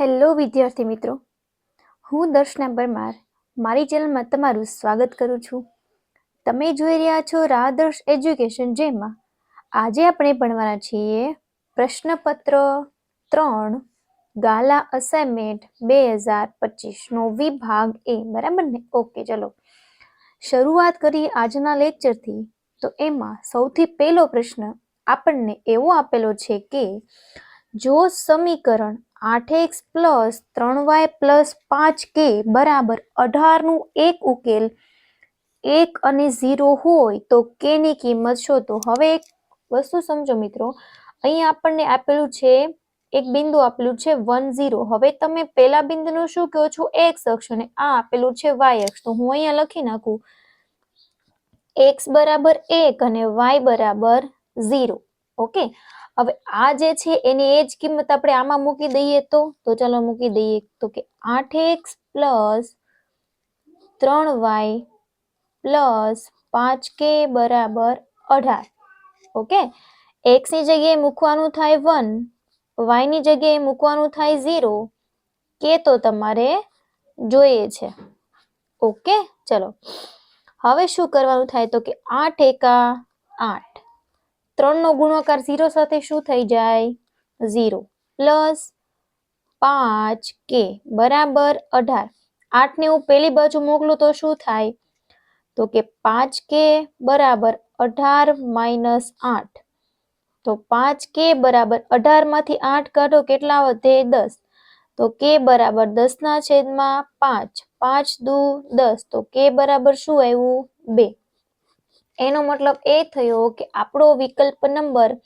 Hello વિદ્યાર્થી મિત્રો. હું દર્શના પરમાર. મારી ચેનલમાં તમારું સ્વાગત કરું છું. તમે જોઈ રહ્યા છો રાદર્શ એજ્યુકેશન જેમાં. આજે આપણે ભણવાના છીએ પ્રશ્નપત્ર ત્રણ, ગાલા અસાઇનમેન્ટ બે હજાર પચીસનો વિભાગ એ. બરાબર ને? ઓકે, ચલો. શરૂઆત કરીએ આજના લેક્ચરથી. તો એમાં સૌથી પહેલો પ્રશ્ન આપણને એવો આપેલો છે કે જો સમીકરણ આઠ એક્સ પ્લસ ત્રણ વાય પ્લસ પાંચ કે બરાબર અઢારનું એક ઉકેલ એક અને ઝીરો હોય તો કેની કિંમત શોધો. હવે એક વસ્તુ સમજો મિત્રો, અહીં આપણને આપેલું છે, એક બિંદુ આપેલું છે વન ઝીરો. હવે તમે પેલા બિંદુનું શું કહો છો? એક્સ અક્ષ અને આ આપેલું છે વાય અક્ષ. તો હું અહીંયા લખી નાખું. એક્સ બરાબર એક અને વાય બરાબર ઝીરો. ઓકે? હવે આ જે છે એની એ જ કિંમત આપણે આમાં મૂકી દઈએ તો? તો ચાલો મૂકી દઈએ તો કે આઠ એક્સ પ્લસ ત્રણ વાય પ્લસ પાંચ કે બરાબર અઢાર. ઓકે? એક્સની જગ્યાએ મૂકવાનું થાય વન વાયની જગ્યાએ મૂકવાનું થાય ઝીરો. કે તો તમારે જોઈએ છે. ઓકે? ચલો. હવે શું કરવાનું થાય તો કે આઠ એકા આઠ. ત્રણનો ગુણાકાર ઝીરો સાથે શું થઈ જાય? ઝીરો. પ્લસ પાંચ કે બરાબર અઢાર. આઠને હું પેલી બાજુ મોકલું તો શું થાય? તો કે પાંચ કે બરાબર અઢાર માઇનસ આઠ. તો પાંચ કે બરાબર અઢારમાંથી આઠ કાઢો કેટલા વધે? દસ. તો કે બરાબર દસ ના છેદમાં પાંચ. પાંચ દુ દસ. તો કે બરાબર શું આવ્યું? બે. એનો મતલબ એ થયો કે આપણો વિકલ્પ નંબર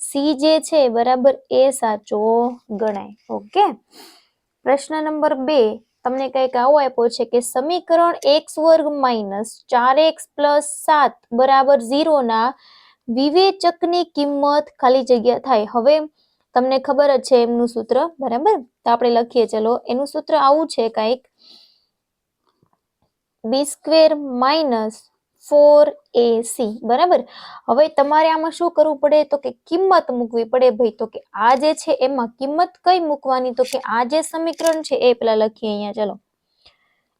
સી જે છે બરાબર એ સાચો ગણાય. ઓકે? પ્રશ્ન નંબર બે, તમને કંઈક આવો આપ્યો છે કે સમીકરણ એક્સ વર્ગ માઇનસ ચાર એક્સ પ્લસ સાત બરાબર ઝીરો ના વિવેચકની કિંમત ખાલી જગ્યા થાય. હવે તમને ખબર જ છે એમનું સૂત્ર, બરાબર? તો આપણે લખીએ, ચલો. એનું સૂત્ર આવું છે, કંઈક. B square minus four a c બરાબર? હવે તમારે આમાં શું કરવું પડે? તો કે કિંમત મૂકવી પડે ભાઈ. તો કે આ જે છે એમાં કિંમત કઈ મૂકવાની? તો કે આ જે સમીકરણ છે એ પેલા લખીએ અહીંયા. ચલો.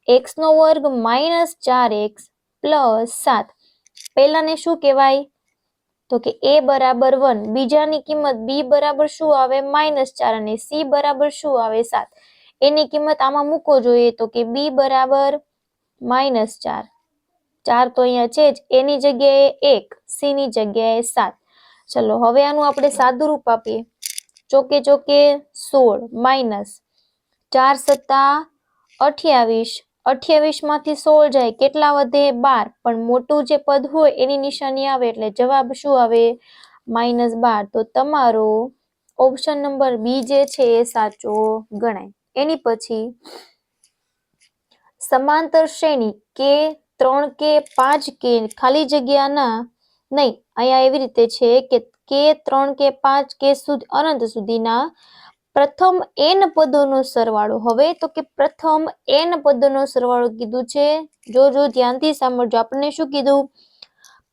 એક્સ નો વર્ગ માઇનસ ચાર એક્સ પ્લસ સાત. પહેલાને શું કહેવાય? તો કે એ બરાબર વન બીજાની કિંમત બી બરાબર શું આવે? માઇનસ ચાર અને સી બરાબર શું આવે? સાત. એની કિંમત આમાં મૂકો જોઈએ. તો કે બી બરાબર માઇનસ ચાર. ચાર તો અહીંયા છે જ. એની જગ્યાએ એક સી ની જગ્યાએ સાત. ચલો, હવે આનું આપણે સાદું રૂપ આપીએ. ચોકે ચોકે સોળ, માઇનસ ચાર સત્તા અઠ્યાવીસ. અઠ્યાવીસમાંથી સોળ જાય, કેટલા વધે? બાર. પણ મોટું જે પદ હોય એની નિશાની આવે એટલે જવાબ શું આવે? માઇનસ બાર. તો તમારો ઓપ્શન નંબર બી જે છે એ સાચો ગણાય. એની પછી સમાંતર શ્રેણી કે ત્રણ કે પાંચ કે ખાલી જગ્યાના નહીં, અહીંયા એવી રીતે છે કે કે ત્રણ કે પાંચ કે સુધી અનંત સુધીના પ્રથમ એન પદોનો સરવાળો. હવે તો કે પ્રથમ એન પદોનો સરવાળો કીધું છે, જો જો ધ્યાનથી સાંભળજો. આપણને શું કીધું?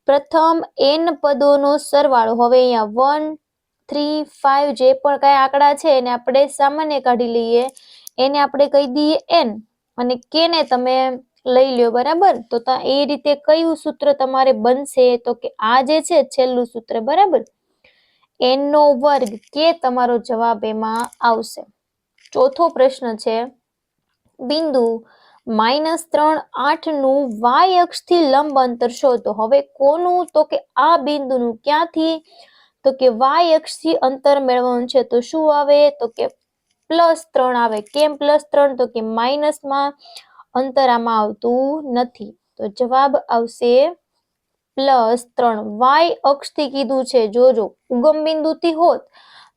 પ્રથમ એન પદોનો સરવાળો. હવે અહીંયા વન, થ્રી, ફાઈવ જે પણ કઈ આંકડા છે એને આપણે સામાન્ય કાઢી લઈએ. એને આપણે કહી દઈએ એન અને કે ને તમે લઈ લ્યો, બરાબર? તો એ રીતે કયું સૂત્ર તમારે બનશે? તો કે આ જે છે, છેલ્લું સૂત્ર, બરાબર? એન વર્ગ કે તમારો જવાબ એમાં આવશે? ચોથો પ્રશ્ન છે, બિંદુ માઇનસ ત્રણ આઠનું વાય અક્ષથી લંબ અંતર શોધો. હવે કોનું? તો કે આ બિંદુનું. ક્યાંથી? તો કે વાય અક્ષથી અંતર મેળવવાનું છે. તો શું આવે? તો કે પ્લસ ત્રણ આવે. કેમ પ્લસ ત્રણ? તો કે માઇનસમાં અંતર આમાં આવતું નથી. તો જવાબ આવશે પ્લસ ત્રણ. વાય અક્ષથી કીધું છે. જોજો, ઉગમ બિંદુથી હોત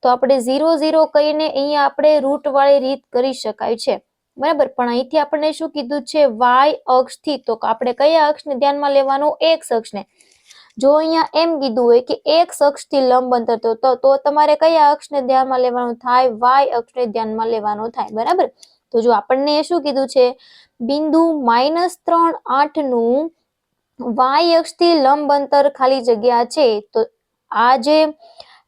તો આપણે ઝીરો ઝીરો કહીને અહીંયા આપણે રૂટ વાળી રીત કરી શકાય છે. બરાબર? પણ અહીંથી આપણને શું કીધું છે? વાય અક્ષથી. તો આપણે કયા અક્ષને ધ્યાનમાં લેવાનું? એક્સ અક્ષને. જો અહીંયા એમ કીધું હોય કે એક્સ અક્ષથી લંબ અંતર તો તો તમારે કયા અક્ષને ધ્યાનમાં લેવાનું થાય? વાય અક્ષને ધ્યાનમાં લેવાનું થાય. બરાબર? તો જો આપણને શું કીધું છે? બિંદુ માઇનસ ત્રણ આઠનું વાય અક્ષથી લંબ અંતર ખાલી જગ્યા છે. તો આ જે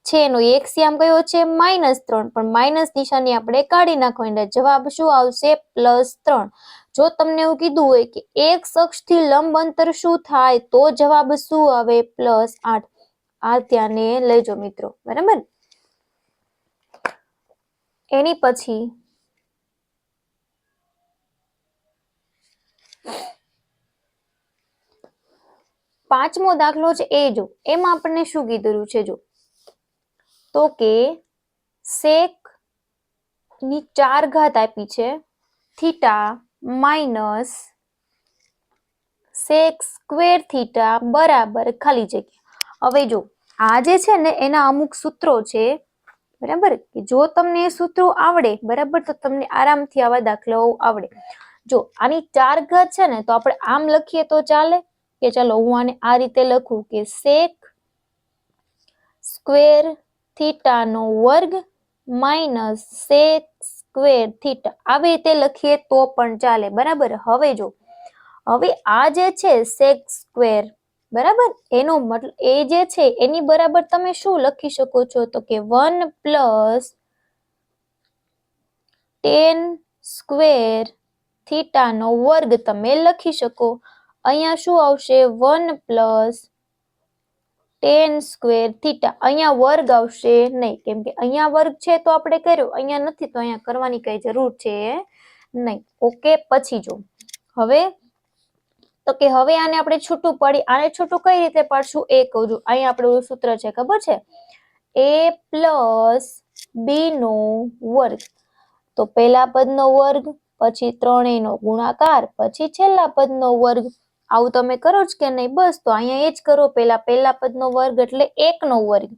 છે એનો એક શ્યામ કયો છે? માઇનસ ત્રણ. પણ માઇનસ નિશાની આપણે કાઢી નાખવાની જવાબ શું આવશે? પ્લસ ત્રણ. જો તમને એવું કીધું હોય કે એક અક્ષથી લંબ અંતર શું થાય, તો જવાબ શું આવે? પ્લસ આઠ. આ ધ્યાને લેજો મિત્રો. બરાબર? એની પછી પાંચમો દાખલો છે એ જો, એમાં આપણને શું કીધેલું છે જો? તો કે સેકની ચાર ઘાત આપી છે theta minus sec square theta બરાબર ખાલી જગ્યા. હવે જો, આ જે છે ને, એના અમુક સૂત્રો છે, બરાબર? જો તમને સૂત્રો આવડે, બરાબર? તો તમને આરામથી આવા દાખલાઓ આવડે. જો આની ચાર ઘાત છે ને, તો આપણે આમ લખીએ તો ચાલે કે ચાલો હું આને આ રીતે લખું કે સેક સ્ક્વેર થીટા નો વર્ગ માઇનસ સેક સ્ક્વેર થીટા આવી રીતે લખીએ તો પણ ચાલે, બરાબર? હવે જો, હવે આ જે છે સેક સ્ક્વેર બરાબર? એનો મતલબ એ જે છે, એની બરાબર તમે શું લખી શકો છો? તો કે one plus tan square theta નો વર્ગ તમે લખી શકો. અહીંયા શું આવશે? One plus tan square theta. અહીંયા વર્ગ આવશે નહીં. કેમ કે અહીંયા વર્ગ છે તો આપણે કર્યું. અહીંયા નથી તો અહીંયા કરવાની કઈ જરૂર છે નહીં. ઓકે, પછી જો. હવે તો કે હવે આને આપણે છૂટું પડી. આને છૂટું કઈ રીતે પાડશું? એ કહું છું. અહીંયા આપણું સૂત્ર છે, ખબર છે? એ પ્લસ બી નો વર્ગ. તો પહેલા પદનો વર્ગ પછી ત્રણેયનો ગુણાકાર, પછી છેલ્લા પદનો વર્ગ. આવું તમે કરો જ કે નહીં? બસ, તો અહીંયા એ જ કરો. પહેલા પહેલા પદનો વર્ગ એટલે એકનો વર્ગ.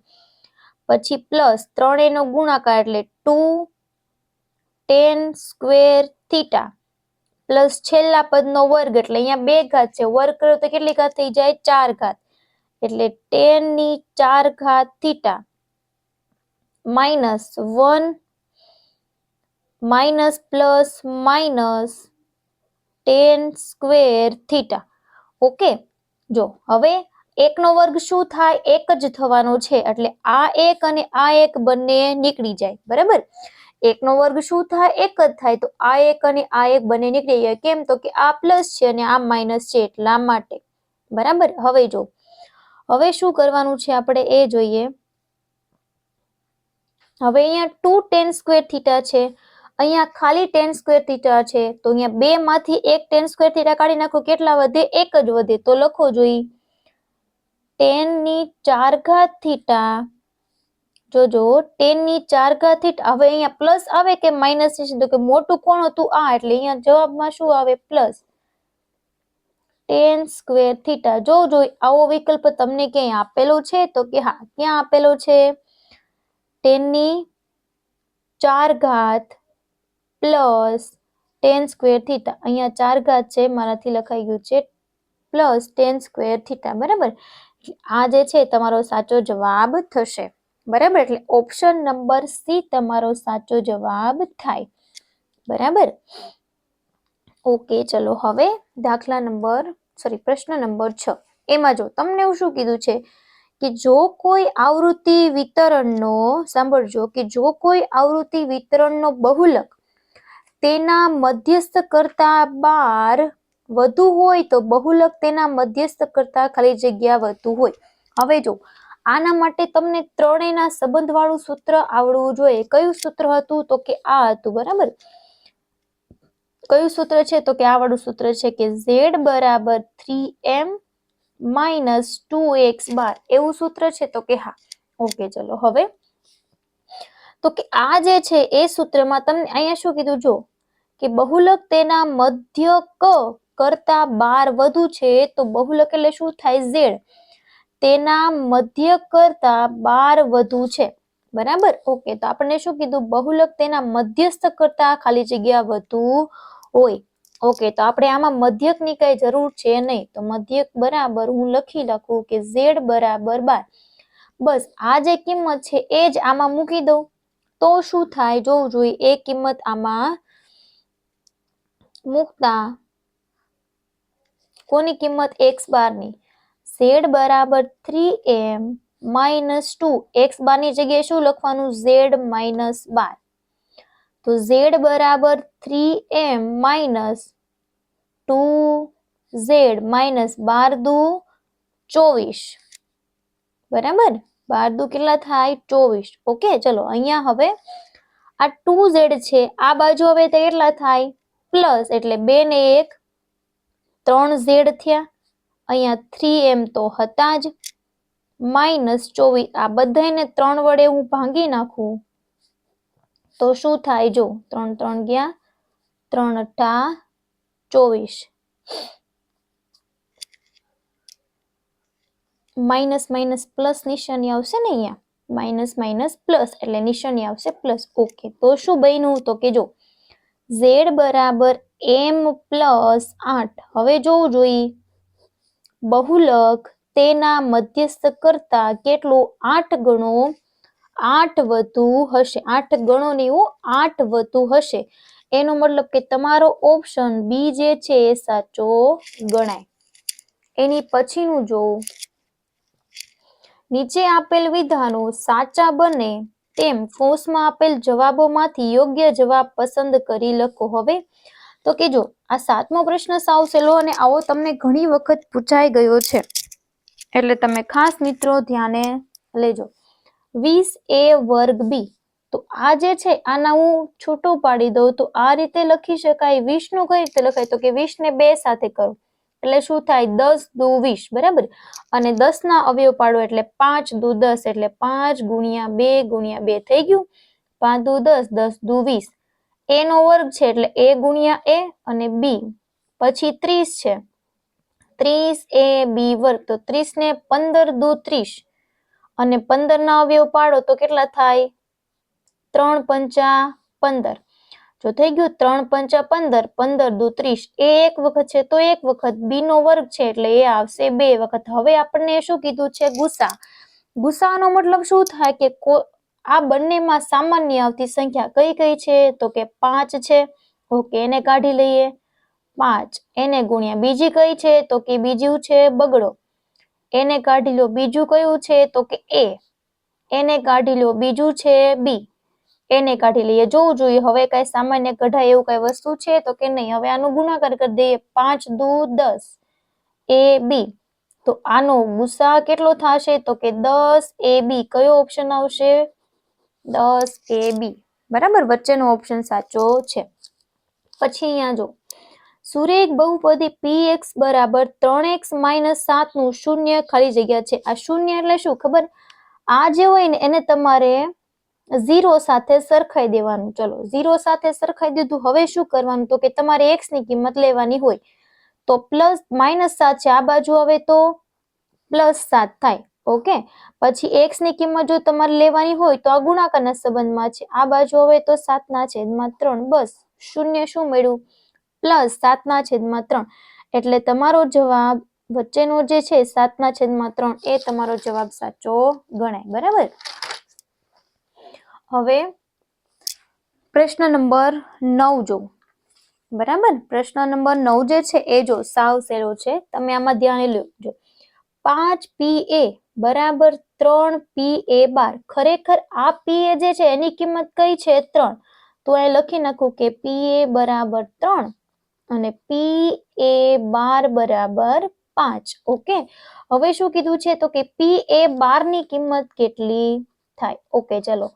પછી પ્લસ ત્રણેયનો ગુણાકાર એટલે two tan square theta. Plus છેલ્લા પદનો વર્ગ એટલે અહીંયા બે ઘાત છે. વર્ગ કર્યો તો કેટલી ઘાત થઈ જાય? ચાર ઘાત. એટલે ટેનની ચાર ઘાત theta. Minus one minus plus minus tan square theta. Okay, જો હવે એકનો વર્ગ શું થાય? એક જ થવાનો છે. એટલે આ એક અને આ એક બંને નીકળી જાય. બરાબર? એકનો વર્ગ શું થાય? એક જ થાય. તો આ એક અને આ એક બંને નીકળી જાય. કેમ? તો કે આ પ્લસ છે અને આ માઇનસ છે એટલા માટે. બરાબર? હવે જો. હવે શું કરવાનું છે આપણે? એ જોઈએ. હવે અહીંયા ટુ ટેન સ્ક્વેર થીટા છે. અહીંયા ખાલી ટેન સ્ક્વેર થીટા છે. તો અહીંયા બે માંથી એક ટેન સ્ક્વેર થીટા કાઢી નાખો, કેટલા વધે? એક જ વધે. તો લખો જોઈ. ટેનની ચાર ઘાત થીટા જોજો ટેનની ચાર ઘાત થીટા હવે અહીંયા પ્લસ આવે કે માઇનસ છે? તો કે મોટું કોણ હતું? આ. એટલે અહીંયા જવાબમાં શું આવે? પ્લસ ટેન સ્ક્વેર થીટા જો જો આવો વિકલ્પ તમને ક્યાંય આપેલો છે? તો કે હા, ક્યાં આપેલો છે? ટેનની ચાર ઘાત પ્લસ ટેન સ્ક્વેર થીટા. અહીંયા ચાર ઘાત છે, મારાથી લખાઈ ગયું છે. પ્લસ ટેન સ્ક્વેર થીટા, બરાબર? આ જે છે, તમારો સાચો જવાબ થશે. બરાબર? એટલે ઓપ્શન નંબર સી તમારો સાચો જવાબ થાય. બરાબર? ઓકે, ચલો હવે દાખલા નંબર સોરી પ્રશ્ન નંબર છ. એમાં જો, તમને એવું શું કીધું છે કે જો કોઈ આવૃત્તિ વિતરણનો, સાંભળજો, કે જો કોઈ આવૃત્તિ વિતરણનો બહુલક તેના મધ્યસ્થ કરતા બાર વધુ હોય તો બહુલક તેના મધ્યસ્થ કરતા ખાલી જગ્યા વધુ હોય. હવે જો, આના માટે તમને ત્રણેયના સંબંધ વાળું સૂત્ર આવડવું જોઈએ. કયું સૂત્ર હતું તો કે આ હતું, બરાબર? કયું સૂત્ર છે તો કે આ વાળું સૂત્ર છે કે ઝેડ બરાબર three m minus two x bar. એવું સૂત્ર છે તો કે હા. ઓકે, ચલો, હવે તો કે આ જે છે એ સૂત્રમાં તમને અહીંયા શું કીધું? જો કે બહુલક તેના મધ્ય ક કરતા બાર વધુ છે, તો બહુલક એટલે શું થાય? ઝેડ. તેના મધ્ય કરતા બાર વધુ છે. બરાબર? ઓકે, તો આપણને શું કીધું? બહુલક તેના મધ્યસ્થ કરતા ખાલી જગ્યા વધુ હોય. ઓકે, તો આપણે આમાં મધ્યકની કઈ જરૂર છે નહીં. તો મધ્યક બરાબર હું લખી લખું કે ઝેડ બરાબર બાર. બસ, આ જે કિંમત છે એ જ આમાં મૂકી દઉં. તો શું થાય? જોવું જોઈએ, એ કિંમત આમાં મૂકતા. કોની કિંમત એક્સ બારની? ઝેડ બરાબર three m minus two x બારની જગ્યાએ શું લખવાનું? Z minus bar. તો ઝેડ બરાબર three m minus two z minus bar દુ ચોવીસ. બરાબર? બાર દુ કેટલા થાય? ચોવીસ. ઓકે, ચલો, અહીંયા હવે આ ટુ ઝેડ છે. આ બાજુ હવે તે કેટલા થાય? પ્લસ એટલે બે ને એક, ત્રણ ઝેડ થયા. અહીંયા થ્રી એમ તો હતા જ. માઇનસ ચોવીસ, આ બધાને ત્રણ વડે હું ભાંગી નાખું. તો શું થાય જો, ત્રણ ત્રણ ગયા, ત્રણ અઠા ચોવીસ. માઇનસ માઇનસ પ્લસ નિશાની આવશે ને અહીંયા. માઇનસ માઇનસ પ્લસ એટલે નિશાની આવશે પ્લસ ઓકે. તો શું બન્યું? તો કે જો ઝેડ બરાબર એમ પ્લસ આઠ. હવે જોવું જોઈએ. બહુલક તેના મધ્યસ્થ કરતા કેટલું? આઠ ગણો આઠ વધુ હશે. આઠ ગણો ને એવું આઠ વધુ હશે. એનો મતલબ કે તમારો ઓપ્શન બી જે છે એ સાચો ગણાય. એની પછીનું જોવું. નીચે આપેલ વિધાનો સાચા બને તેમ કોષમાં આપેલ જવાબોમાંથી યોગ્ય જવાબ પસંદ કરી લખો હવે. તો કે જો આ સાતમો પ્રશ્ન સાવ સહેલો અને આવો તમને ઘણી વખત પૂછાઈ ગયો છે. એટલે તમે ખાસ મિત્રો ધ્યાને લેજો. વીસ એ વર્ગ બી. તો આ જે છે, આના હું છૂટો પાડી દઉં તો આ રીતે લખી શકાય વીસનું કઈ રીતે લખાય? તો કે વીસ ને બે સાથે કરો. એટલે શું થાય? દસ દુ વીસ, બરાબર? અને દસ ના અવયવ પાડો એટલે પાંચ દુ દસ, એટલે પાંચ ગુણ્યા બે ગુણ્યા બે થઈ ગયું. પાંચ દુ દસ દસ દુ વીસ. એ નો વર્ગ છે એટલે એ ગુણ્યા એ અને બી. પછી ત્રીસ છે. ત્રીસ એ બી વર્ગ. તો ત્રીસ ને પંદર દુ ત્રીસ. અને પંદર ના અવયવ પાડો તો કેટલા થાય? ત્રણ પંચા પંદર. જો થઈ ગયું ત્રણ પંચા પંદર પંદર દુ ત્રીસ, એ એક વખત છે તો એક વખત, બી નો વર્ગ છે એટલે એ આવશે બે વખત. હવે આપણને શું કીધું છે ગુસા ગુસાનો મતલબ શું થાય કે, આ બંનેમાં સામાન્ય આવતી સંખ્યા કઈ કઈ છે? તો કે પાંચ છે. ઓકે, એને કાઢી લઈએ. પાંચ. એને ગુણ્યા બીજી કઈ છે? તો કે બીજું છે બગડો. એને કાઢી લો બીજું કયું છે? તો કે એ. એને કાઢી લો બીજું છે બી. એને કાઢી લઈએ. જોવું જોઈએ, હવે કઈ સામાન્ય કઢાય એવું કઈ વસ્તુ છે તો કે નહીં? હવે આનો ગુણાકાર કરી દઈએ. પાંચ, દુ, દસ. એ, બી. તો આનો ગુસા કેટલો થશે? તો કે દસ, એ, બી. કયો ઓપ્શન આવશે? દસ, એ, બી. બરાબર? વચ્ચેનો ઓપ્શન સાચો છે. પછી અહીંયા જો. સુરેખ બહુપદી પી એક્સ બરાબર ત્રણ એક્સ માઇનસ સાતનું શૂન્ય ખાલી જગ્યા છે. આ શૂન્ય એટલે શું? ખબર? આ જે હોય ને, એને તમારે ઝીરો સાથે સરખાઈ દેવાનું. ચલો, ઝીરો સાથે સરખાઈ દીધું. હવે શું કરવાનું? તો કે તમારે એક્સની કિંમત લેવાની હોય. તો પ્લસ માઇનસ સાત છે. આ બાજુ હવે તો પ્લસ સાત થાય. ઓકે? પછી એક્સની કિંમત જો તમારે લેવાની હોય તો આ ગુણાકારના સંબંધમાં છે. આ બાજુ હવે તો સાતના છેદમાં ત્રણ. બસ, શૂન્ય શું મળ્યું? પ્લસ સાતના છેદમાં ત્રણ. એટલે તમારો જવાબ વચ્ચેનો જે છે, સાતના છેદમાં ત્રણ, એ તમારો જવાબ સાચો ગણાય. બરાબર? હવે પ્રશ્ન નંબર નવ જો. બરાબર? પ્રશ્ન નંબર નવ જે છે એ જો, સાવ સહેલો છે. તમે આમાં ધ્યાન લેજો પાંચ પી એ બરાબર ત્રણ પી એ બાર. ખરેખર આ પી એ જે છે એની કિંમત કઈ છે? ત્રણ. તો એ લખી નાખું કે પી એ બરાબર ત્રણ અને પી એ બાર બરાબર પાંચ. ઓકે? હવે શું કીધું છે? તો કે પી એ બારની કિંમત કેટલી થાય? ઓકે, ચલો.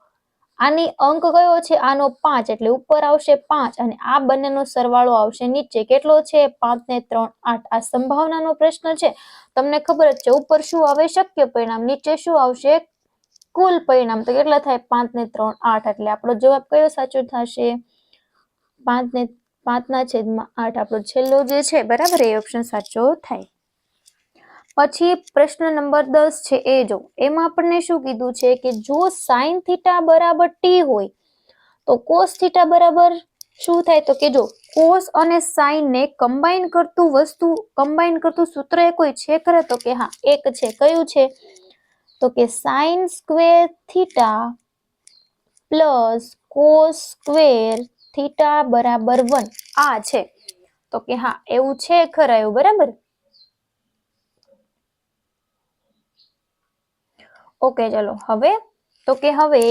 આની અંક કયો છે? આનો પાંચ, એટલે ઉપર આવશે પાંચ અને આ બંનેનો સરવાળો આવશે નીચે. કેટલો છે? પાંચ ને ત્રણ, આઠ. આ સંભાવનાનો પ્રશ્ન છે. તમને ખબર જ છે, ઉપર શું આવે? શક્ય પરિણામ. નીચે શું આવશે? કુલ પરિણામ. તો કેટલા થાય? પાંચ ને ત્રણ, આઠ. એટલે આપણો જવાબ કયો સાચો થશે? પાંચ ને, પાંચના છેદમાં આઠ આપણો છેલ્લો જે છે, બરાબર? એ ઓપ્શન સાચો થાય. પછી પ્રશ્ન નંબર દસ છે, એ જો, એમાં આપણને શું કીધું છે કે જો સાઈન થીટા બરાબર ટી હોય, તો કોસ થીટા બરાબર શું થાય? તો કે જો કોસ અને સાઈન ને કમ્બાઈન કરતું વસ્તુ કમ્બાઈન કરતું સૂત્ર એ કોઈ છે ખરા? તો કે હા, એક છે. કયું છે? તો કે sine square theta plus cos square theta બરાબર વન આ છે. તો કે હા, એવું છે ખરા એવું, બરાબર? ઓકે, ચલો. હવે તો કે હવે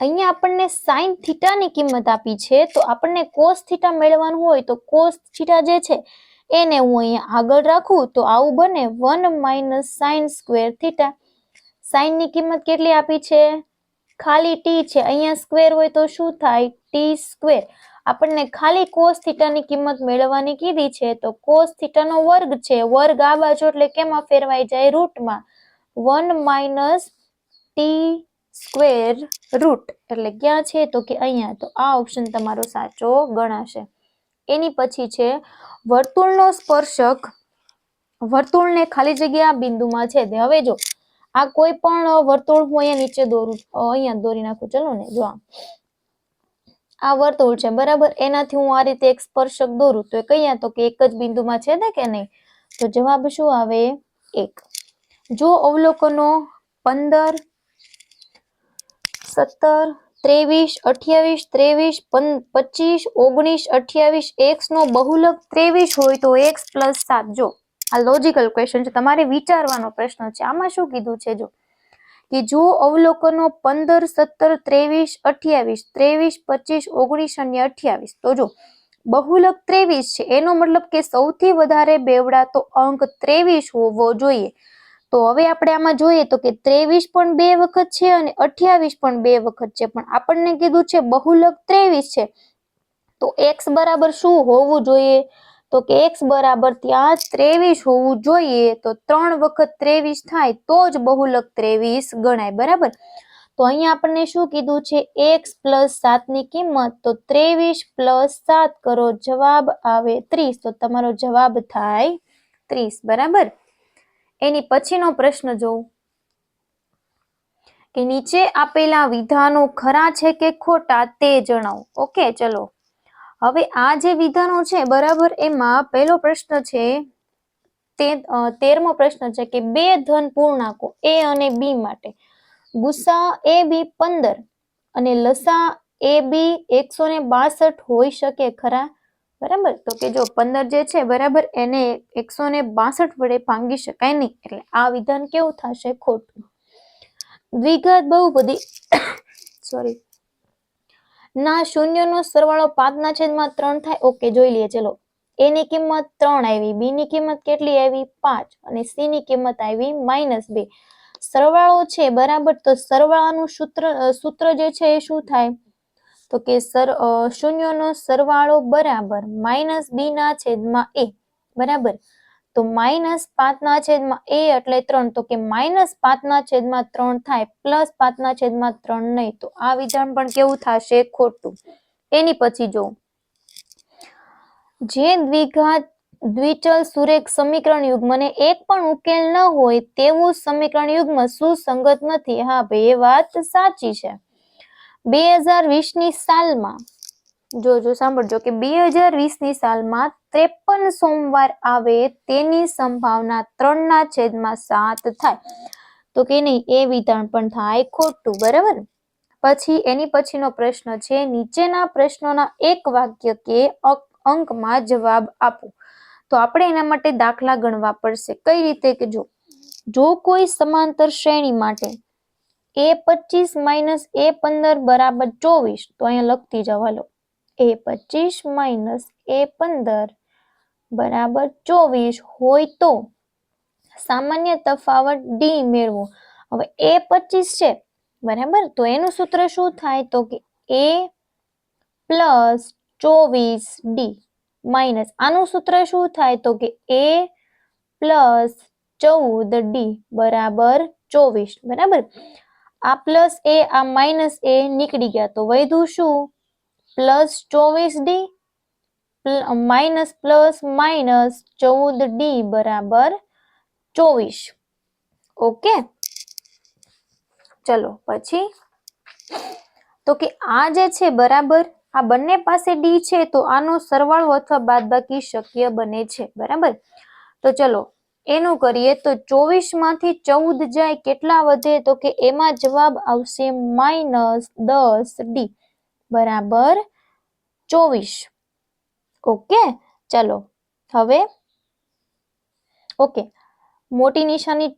અહીંયા આપણને સાઈન થીટાની કિંમત આપી છે, તો આપણને કોસ થીટા મેળવવાનું હોય તો કોસ થીટા જે છે, એને હું અહીંયા આગળ રાખું, તો આવું બને one minus sine square theta. સાઈનની કિંમત કેટલી આપી છે? ખાલી ટી છે. અહીંયા સ્ક્વેર હોય તો શું થાય? T square. આપણને ખાલી કોસ થીટાની કિંમત મેળવવાની કીધી છે, તો કોસ થીટાનો વર્ગ છે. વર્ગ આ બાજુ એટલે કેમાં ફેરવાઈ જાય? રૂટમાં. One minus t square root એટલે ક્યાં છે તો કે અહીંયા. તો આ ઓપ્શન તમારો સાચો ગણાશે. એની પછી છે, વર્તુળનો સ્પર્શક વર્તુળને ખાલી જગ્યા બિંદુમાં છે. તે હવે જો, આ કોઈ પણ વર્તુળ હું અહીંયા નીચે દોરું અહીંયા દોરી નાખું. ચલો ને, જો આ. વર્તુળ છે, બરાબર? એનાથી હું આ રીતે એક સ્પર્શક દોરું. તો એ કયા તો કે એક જ બિંદુમાં છે ને કે નહીં? તો જવાબ શું આવે? એક. જો અવલોકનો પંદર સત્તર, ત્રેવીસ, અઠ્યાવીસ, ત્રેવીસ પચીસ, ઓગણીસ, અઠ્યાવીસ, એક્સ નો બહુલક ત્રેવીસ હોય તો એક્સ પ્લસ સાત. જો, આ લોજિકલ ક્વેશ્ચન છે. તમારે વિચારવાનો પ્રશ્ન છે. આમાં શું કીધું છે? જો, કે જો અવલોકનો પંદર, સત્તર, ત્રેવીસ, અઠ્યાવીસ, ત્રેવીસ, પચીસ, ઓગણીસ અને અઠ્યાવીસ. તો જો, બહુલક ત્રેવીસ છે. એનો મતલબ કે સૌથી વધારે બેવડાતો અંક ત્રેવીસ હોવો જોઈએ. તો હવે આપણે આમાં જોઈએ તો કે ત્રેવીસ પણ બે વખત છે અને અઠ્યાવીસ પણ બે વખત છે. પણ આપણને કીધું છે બહુલક ત્રેવીસ છે. તો એક્સ બરાબર શું હોવું જોઈએ? તો કે એક્સ બરાબર ત્યાં ત્રેવીસ હોવું જોઈએ. તો ત્રણ વખત ત્રેવીસ થાય તો જ બહુલક ત્રેવીસ ગણાય. બરાબર? તો અહીંયા આપણને શું કીધું છે? એક્સ પ્લસ સાતની કિંમત તો ત્રેવીસ પ્લસ સાત કરો, જવાબ આવે ત્રીસ. તો તમારો જવાબ થાય ત્રીસ. બરાબર? એની પછીનો પ્રશ્ન જોઉં. કે નીચે આપેલા વિધાનો ખરા છે કે ખોટા તે જણાવો. ઓકે, ચલો. હવે આ જે વિધાનો છે, બરાબર, એમાં પહેલો પ્રશ્ન છે, તે તેરમો પ્રશ્ન છે કે બે ધન પૂર્ણાંકો, એ અને બી માટે. ગુસા એ બી પંદર અને લસા એ બી એકસો ને બાસઠ હોઈ શકે ખરા? બરાબર? તો કે જો પંદર જે છે, બરાબર, એને એકસો ને બાસઠ વડે ભાંગી શકાય નહીં. એટલે આ વિધાન કેવું થશે? ખોટું. દ્વિઘાત બહુપદી સોરી ના શૂન્યનો સરવાળો પાંચના છેદમાં ત્રણ થાય, ઓકે, જોઈ લઈએ, ચલો. એ ની કિંમત ત્રણ આવી બી ની કિંમત કેટલી આવી? પાંચ. અને સી ની કિંમત આવી માઇનસ બે. સરવાળો છે, બરાબર? તો સરવાળાનું સૂત્ર સૂત્ર જે છે, એ શું થાય? તો કે સર શૂન્યનો સરવાળો બરાબર માઇનસ બી ના છેદમાં એ, બરાબર? તો માઇનસ પાંચના છેદમાં એ એટલે ત્રણ, તો કે માઇનસ પાંચના છેદમાં ત્રણ થાય, પ્લસ પાંચના છેદમાં ત્રણ નહીં, તો આ વિધાન પણ કેવું થશે? ખોટું. એની પછી જો, જે દ્વિઘાત દ્વિચલ સુરેખ સમીકરણ યુગ્મને એક પણ ઉકેલ ન હોય તેવું સમીકરણ યુગ્મ સુસંગત નથી. હા, ભાઈ, એ વાત સાચી છે. બે હજાર વીસની સાલમાં, જો જો, સાંભળજો કે બે હજાર વીસની સાલમાં ત્રેપન સોમવાર આવે તેની સંભાવના ત્રણના છેદમાં સાત થાય. તો કે નહીં, એ વિધાન પણ થાય ખોટું, બરાબર? પછી, એની પછીનો પ્રશ્ન છે, નીચેના પ્રશ્નોના એક વાક્ય કે અક- અંકમાં જવાબ આપો. તો આપણે એના માટે દાખલા ગણવા પડશે. કઈ રીતે? કે જો જો કોઈ સમાંતર શ્રેણી માટે એ પચીસ માઇનસ એ પંદર બરાબર ચોવીસ તો અહીંયા લખતી જાઓ હાલો એ પચીસ માઇનસ એ પંદર બરાબર ચોવીસ હોય તો સામાન્ય તફાવત ડી મેળવો હવે એ પચીસ છે બરાબર તો એનું સૂત્ર શું થાય તો કે એ પ્લસ ચોવીસ ડી માઇનસ આનું સૂત્ર શું થાય તો કે એ પ્લસ ચૌદ ડી બરાબર ચોવીસ બરાબર આ પ્લસ એ, આ માઇનસ એ નીકળી ગયા. તો વધ્યું શું? પ્લસ ચોવીસ ડી માઇનસ પ્લસ માઇનસ ચૌદ ડી બરાબર ચોવીસ. ઓકે? ચલો, પછી? તો કે આ જે છે બરાબર, આ બંને પાસે ડી છે તો આનો સરવાળો અથવા બાદબાકી શક્ય બને છે. બરાબર? તો ચલો એનું કરીએ તો ચોવીસમાંથી ચૌદ જાય કેટલા વધે? તો કે એમાં જવાબ આવશે માઇનસ દસ ડી. બરાબર? ચોવીસ. ઓકે? ચલો. હવે? ઓકે. મોટી નિશાની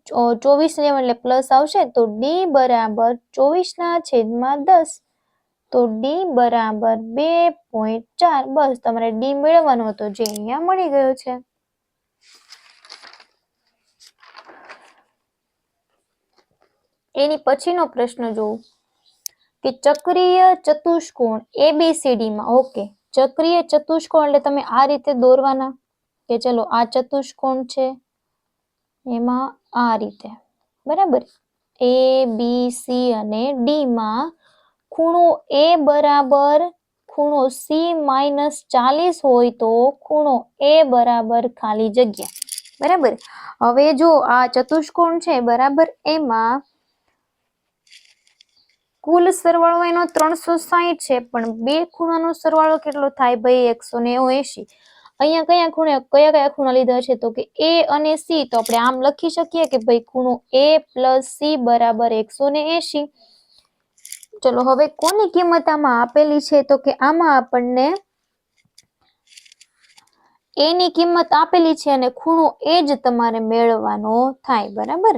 ચોવીસ ને એટલે પ્લસ આવશે તો ડી બરાબર ચોવીસના છેદમાં દસ. તો ડી બરાબર બે પોઈન્ટ ચાર. બસ, તમારે ડી મેળવવાનો હતો જે અહીંયા મળી ગયો છે. એની પછીનો પ્રશ્ન જોઉં. કે ચક્રીય ચતુષ્કોણ એબીસીડીમાં ઓકે ચક્રીય ચતુષ્કોણ એટલે તમે આ રીતે દોરવાના કે ચલો આ ચતુષ્કોણ છે, એમાં આ રીતે. બરાબર? એ બી સી અને ડી માં ખૂણો એ બરાબર ખૂણો સી માઇનસ ચાલીસ હોય તો ખૂણો એ બરાબર ખાલી જગ્યા. બરાબર? હવે જો આ ચતુષ્કોણ છે બરાબર, એમાં કુલ સરવાળો એનો ત્રણસો સાહીઠ છે, પણ બે ખૂણાનો સરવાળો કેટલો થાય ભાઈ? એકસો ને એસી અહીંયા કયા ખૂણે, કયા કયા ખૂણા લીધા છે? તો કે એ અને સી, તો આપણે આમ લખી શકીએ કે ભાઈ ખૂણો એ પ્લસ સી બરાબર એકસો ને એસી ચલો, હવે કોની કિંમત આમાં આપેલી છે? તો કે આમાં આપણને એની કિંમત આપેલી છે અને ખૂણો એ જ તમારે મેળવવાનો થાય, બરાબર?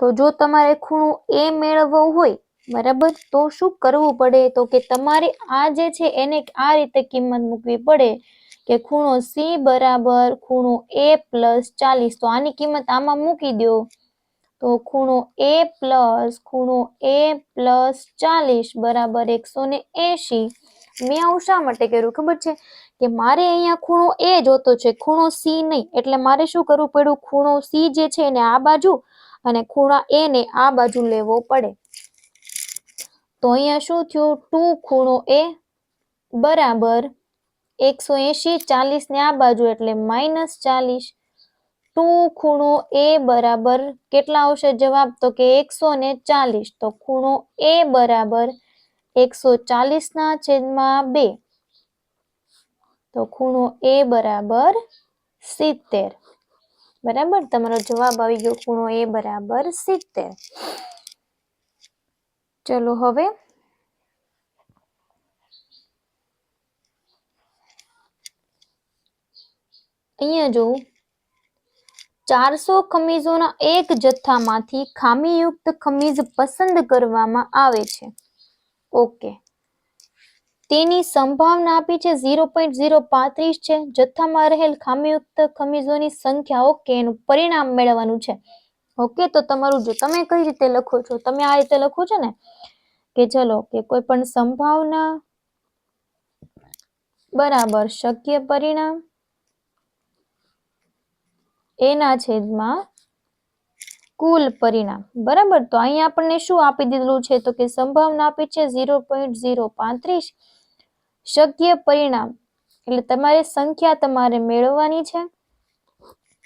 તો જો તમારે ખૂણો એ મેળવવો હોય, બરાબર? તો શું કરવું પડે? તો કે તમારે આ જે છે એને આ રીતે કિંમત મૂકવી પડે કે ખૂણો સી બરાબર, ખૂણો એ પ્લસ ચાલીસ. તો આની કિંમત આમાં મૂકી દો. તો ખૂણો એ પ્લસ ખૂણો એ પ્લસ ચાલીસ બરાબર એકસો ને એસી મેં આવું શા માટે કર્યું? ખબર છે? કે મારે અહીંયા ખૂણો એ જોતો છે, ખૂણો સી નહીં. એટલે મારે શું કરવું પડ્યું? ખૂણો સી જે છે એને આ બાજુ અને ખૂણા એ ને આ બાજુ લેવો પડે. તો અહીંયા શું થયું? ટુ ખૂણો એ બરાબર એકસો એસી ચાલીસ ને આ બાજુ એટલે માઇનસ ચાલીસ. ટુ ખૂણો એ બરાબર કેટલા આવશે જવાબ? તો કે એકસો ને ચાલીસ. તો ખૂણો એ બરાબર એકસો ચાલીસ ના છેદમાં બે. તો ખૂણો એ બરાબર સિત્તેર. બરાબર? તમારો જવાબ આવી ગયો ખૂણો એ બરાબર સિત્તેર. ચલો હવે અહીંયા જો ચારસો ખમીજોના એક જથ્થામાંથી ખામીયુક્ત ખમીજ પસંદ કરવામાં આવે છે. ઓકે. તેની સંભાવના આપી છે ઝીરો પોઈન્ટ ઝીરો પાંત્રીસ છે. જથ્થામાં રહેલ ખામીયુક્ત ખમીજોની સંખ્યા ઓકે એનું પરિણામ મેળવવાનું છે? ઓકે, તો તમારું જો તમે કઈ રીતે લખો છો? તમે આ રીતે લખો છો ને કે ચલો કે કોઈ પણ સંભાવના બરાબર શક્ય પરિણામ એના છેદમાં કુલ પરિણામ. બરાબર? તો અહીંયા આપણને શું આપી દીધેલું છે? તો કે સંભાવના આપી છે ઝીરો પોઈન્ટ ઝીરો પાંત્રીસ. શક્ય પરિણામ. એટલે તમારે સંખ્યા તમારે મેળવવાની છે.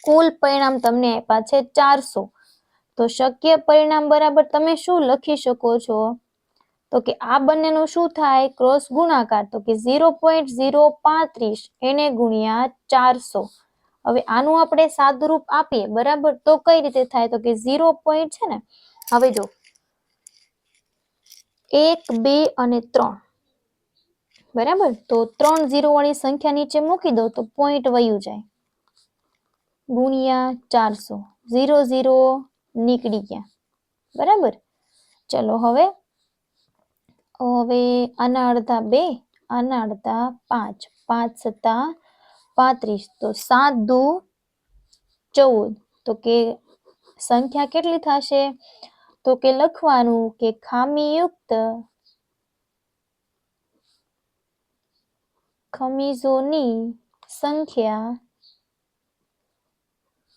કુલ પરિણામ તમને આપ્યા છે ચારસો. તો શક્ય પરિણામ બરાબર તમે શું લખી શકો છો? તો કે આ બંનેનું શું થાય? ક્રોસ ગુણાકાર. તો કે ઝીરો પોઈન્ટ ઝીરો પાંત્રીસ એને ગુણ્યા ચારસો. હવે આનું આપણે સાદુરૂપ આપીએ. બરાબર? તો કઈ રીતે થાય? તો કે ઝીરો પોઈન્ટ છે ને? હવે જો. એક, બે અને ત્રણ. બરાબર? તો ત્રણ ઝીરો વાળી સંખ્યા નીચે મૂકી દો તો પોઈન્ટ વયું જાય. ગુણ્યા ચારસો. ઝીરો ઝીરો નીકળી ગયા. બરાબર? ચલો હવે હવે આના અડધા બે, આના અડધા પાંચ. પાંચ સત્તા પાંત્રીસ. તો સાત દુ ચૌદ. તો કે સંખ્યા કેટલી થશે? તો કે લખવાનું કે ખામીયુક્ત ખમીજોની સંખ્યા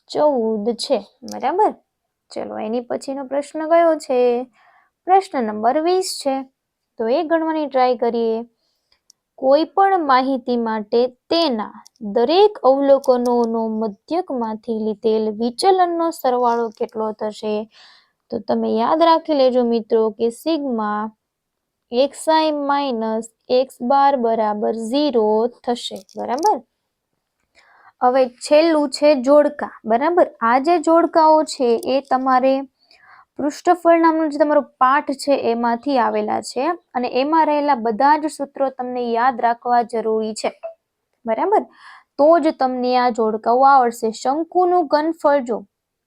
ચૌદ છે. બરાબર? ચલો, એની પછીનો પ્રશ્ન કયો છે? પ્રશ્ન નંબર વીસ છે. તો એ ગણવાની ટ્રાય કરીએ. કોઈ પણ માહિતી માટે તેના દરેક અવલોકનોનો મધ્યકમાંથી લીધેલ વિચલનનો સરવાળો કેટલો થશે? તો તમે યાદ રાખી લેજો મિત્રો કે sigma x i minus x bar બરાબર ઝીરો થશે, બરાબર? હવે છેલ્લું છે જોડકા, બરાબર? આ જે જોડકાઓ છે એ તમારે પૃષ્ઠફળ નામનો જે તમારો પાઠ છે એમાંથી આવેલા છે અને એમાં રહેલા બધા જ સૂત્રો તમને યાદ રાખવા જરૂરી છે, બરાબર? તો જ તમને આ જોડકાઓ આવડશે. શંકુનું ઘનફળ જો,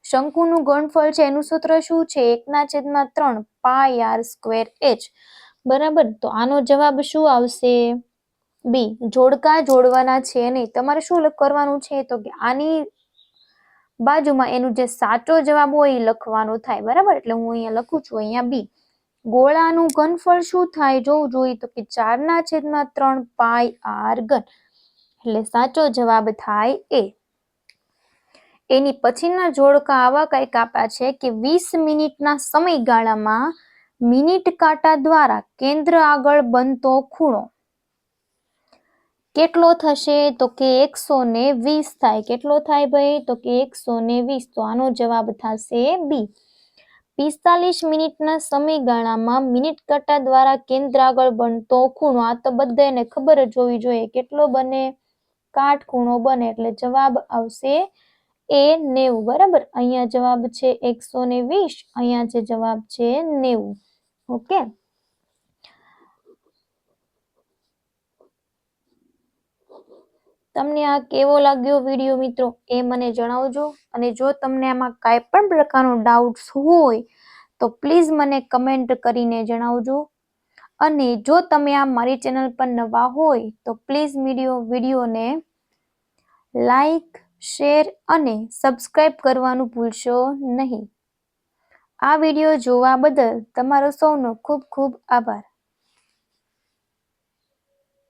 શંકુનું ઘનફળ છે એનું સૂત્ર શું છે? એકના છેદમાં ત્રણ પાય આર સ્ક્વેર એચ. બરાબર? તો આનો જવાબ શું આવશે? બી, જોડકા જોડવાના છે નહીં. તમારે શું કરવાનું છે? તો કે આની બાજુમાં એનું જે સાચો જવાબ હોય એ લખવાનો થાય, બરાબર? એટલે હું અહીંયા લખું છું, અહીંયા બી. ગોળાનું ઘનફળ શું થાય? જોવું જોઈએ તો કે ચારના છેદમાં ત્રણ પાય આર ઘન. એટલે સાચો જવાબ થાય એ. એની પછીના જોડકા આવા કંઈક આપ્યા છે કે વીસ મિનિટના સમયગાળામાં મિનિટ કાંટા દ્વારા કેન્દ્ર આગળ બનતો ખૂણો. કેટલો થશે તો કે એકસો ને વીસ થાય. કેટલો થાય ભાઈ? તો કે એકસો ને વીસ. તો આનો જવાબ થશે બી. પિસ્તાલીસ મિનિટના સમયગાળામાં મિનિટ કાંટા દ્વારા કેન્દ્ર આગળ બનતો ખૂણો. આ તો બધાને ખબર જ હોવી જોઈએ કેટલો બને. કાટ ખૂણો બને એટલે જવાબ આવશે એ નેવું. બરાબર? અહીંયા જવાબ છે એકસો ને વીસ. અહીંયા જે જવાબ છે નેવું. ઓકે. તમને આ કેવો લાગ્યો વીડિયો મિત્રો એ મને જણાવજો. અને જો તમને આમાં કાંઈ પણ પ્રકારનો ડાઉટ્સ હોય, તો પ્લીઝ મને કમેન્ટ કરીને જણાવજો. અને જો તમે આ મારી ચેનલ પર નવા હોય, તો પ્લીઝ વીડિયો વિડીયોને લાઈક શેર અને સબસ્ક્રાઈબ કરવાનું ભૂલશો નહીં. આ વીડિયો જોવા બદલ તમારો સૌનો ખૂબ ખૂબ આભાર.